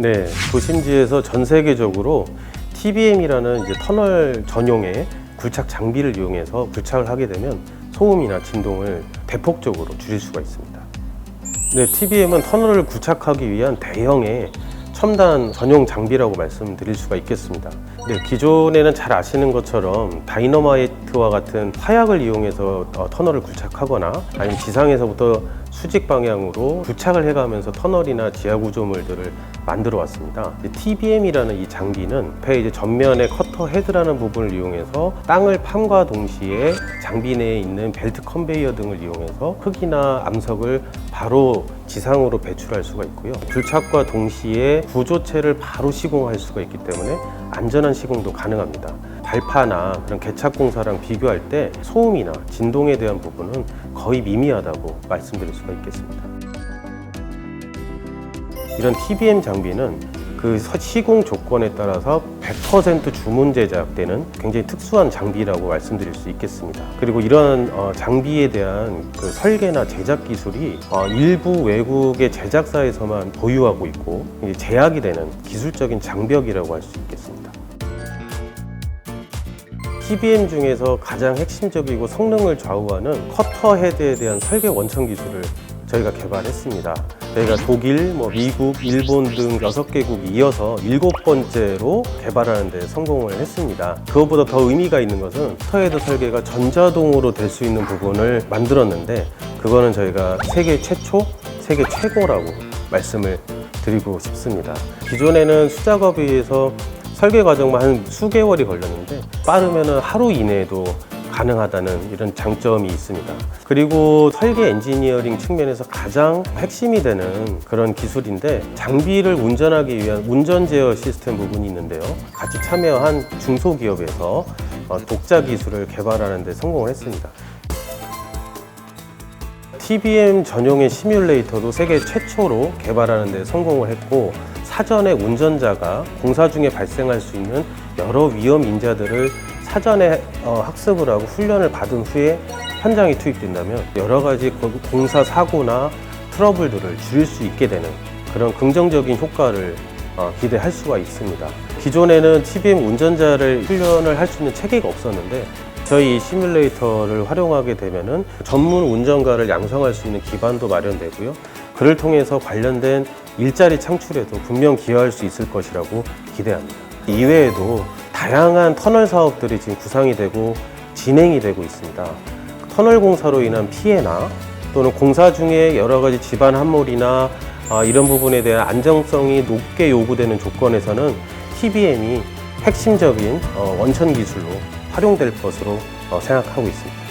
네, 도심지에서 전 세계적으로 TBM이라는 이제 터널 전용의 굴착 장비를 이용해서 굴착을 하게 되면 소음이나 진동을 대폭적으로 줄일 수가 있습니다. 네, TBM은 터널을 굴착하기 위한 대형의 첨단 전용 장비라고 말씀드릴 수가 있겠습니다. 네, 기존에는 잘 아시는 것처럼 다이너마이트와 같은 화약을 이용해서 어, 터널을 굴착하거나 아니면 지상에서부터 수직 방향으로 부착을 해가면서 터널이나 지하 구조물들을 만들어 왔습니다. TBM이라는 이 장비는 배 이제 전면에 커터 헤드라는 부분을 이용해서 땅을 팜과 동시에 장비 내에 있는 벨트 컨베이어 등을 이용해서 흙이나 암석을 바로 지상으로 배출할 수가 있고요. 불착과 동시에 구조체를 바로 시공할 수가 있기 때문에 안전한 시공도 가능합니다. 발파나 그런 개착 공사랑 비교할 때 소음이나 진동에 대한 부분은 거의 미미하다고 말씀드릴 수가 있겠습니다. 이런 TBM 장비는 그 서- 시공 조건에 따라서 100% 주문 제작되는 굉장히 특수한 장비라고 말씀드릴 수 있겠습니다. 그리고 이런 어, 장비에 대한 그 설계나 제작 기술이 어, 일부 외국의 제작사에서만 보유하고 있고 제약이 되는 기술적인 장벽이라고 할 수 있겠습니다. TBM 중에서 가장 핵심적이고 성능을 좌우하는 커터 헤드에 대한 설계 원천 기술을 저희가 개발했습니다. 저희가 독일, 뭐 미국, 일본 등 여섯 개국이 이어서 일곱 번째로 개발하는 데 성공을 했습니다. 그것보다 더 의미가 있는 것은 커터 헤드 설계가 전자동으로 될 수 있는 부분을 만들었는데 그거는 저희가 세계 최초, 세계 최고라고 말씀을 드리고 싶습니다. 기존에는 수작업에 의해서 설계 과정만 한 수개월이 걸렸는데 빠르면 하루 이내에도 가능하다는 이런 장점이 있습니다. 그리고 설계 엔지니어링 측면에서 가장 핵심이 되는 그런 기술인데 장비를 운전하기 위한 운전 제어 시스템 부분이 있는데요. 같이 참여한 중소기업에서 어, 독자 기술을 개발하는 데 성공을 했습니다. TBM 전용의 시뮬레이터도 세계 최초로 개발하는 데 성공을 했고 사전에 운전자가 공사 중에 발생할 수 있는 여러 위험 인자들을 사전에 어, 학습을 하고 훈련을 받은 후에 현장에 투입된다면 여러 가지 거- 공사 사고나 트러블들을 줄일 수 있게 되는 그런 긍정적인 효과를 어, 기대할 수가 있습니다. 기존에는 TBM 운전자를 훈련을 할 수 있는 체계가 없었는데 저희 이 시뮬레이터를 활용하게 되면은 전문 운전가를 양성할 수 있는 기반도 마련되고요. 그를 통해서 관련된 일자리 창출에도 분명 기여할 수 있을 것이라고 기대합니다. 이외에도 다양한 터널 사업들이 지금 구상이 되고 진행이 되고 있습니다. 터널 공사로 인한 피해나 또는 공사 중에 여러 가지 집안 함몰이나 아, 이런 부분에 대한 안정성이 높게 요구되는 조건에서는 TBM이 핵심적인 어, 원천 기술로 활용될 것으로 어, 생각하고 있습니다.